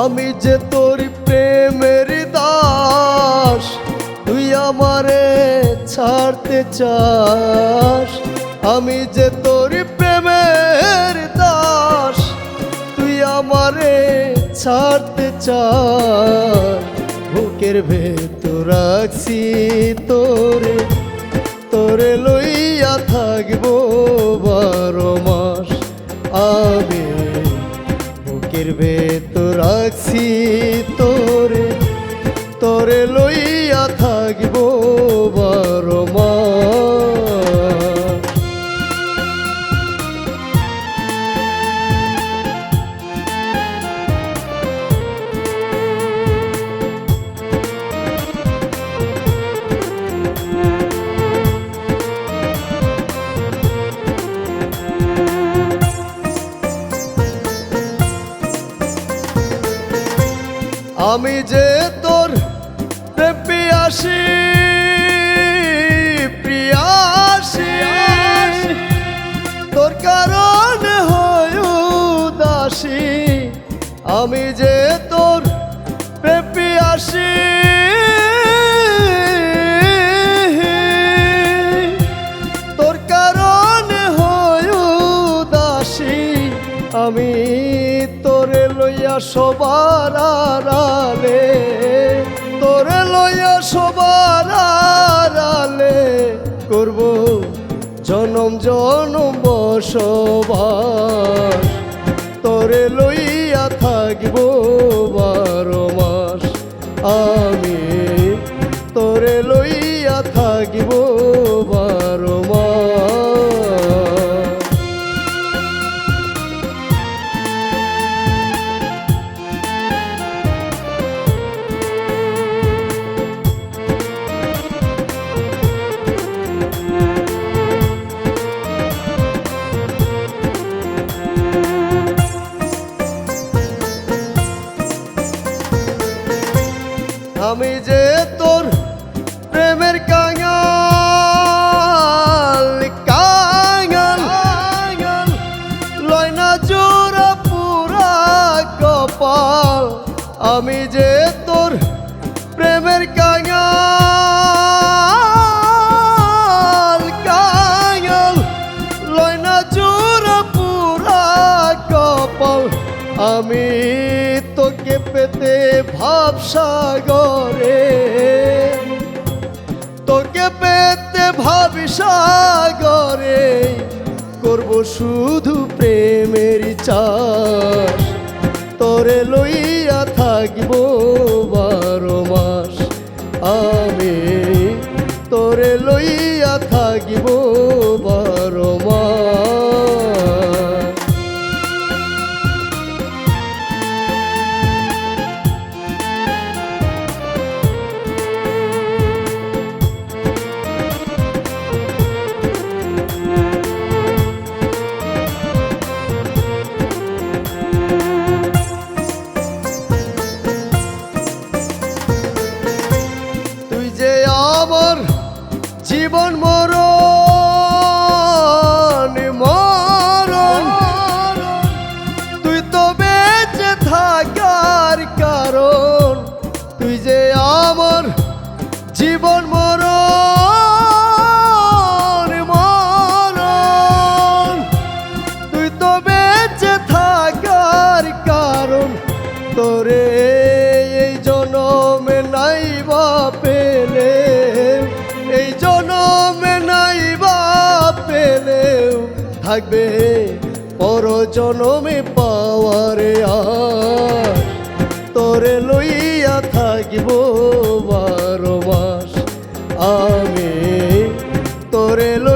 আমি যে তোর প্রেমের দাস, তুই আমারে ছাড়তে চাস। আমি যে তোর প্রেমের দাস, তুই আমারে ছাড়তে চাস। বুকের ভেতর রাখছি তোরে তোরে লইয়া থাকব বারো মাস। আমি যে তোর আসি প্রিয়াসি। তোর কারণ হয় উদাসী। আমি যে লইয়া সবার আড়ালে, তোরে লইয়া সবার আড়ালে করব জনম জনম বসবাস। তোরে লইয়া থাকব বারো মাস। আমি তোরে লইয়া থাকব আমি যে তোর প্রেমের কাঙাল কাঙাল। লয় না জোড়া পুরা কপাল, আমি যে তোর প্রেমের কাঙাল কাঙাল। লয় না জোড়া পুরা কপাল, আমি তোকে পেতে ভাবসাগরে। তোকে পেতে ভাবি সাগরে করব শুধু প্রেমের চাষ। তোরে লইয়া থাকব বারো মাস। আমি তোরে লইয়া থাকিব বারো আমার জীবন মরণ মরণ। তুই তো বেঁচে থাকার কারণ, তুই যে আমার জীবন মরণ মরণ। তুই তো বেঁচে থাকার কারণ, তোরে এই জনমে নাই বা থাকবে পর জনমে পাওয়ার তরে লইয়া থাকিব বারো মাস। আমি তরে লইয়া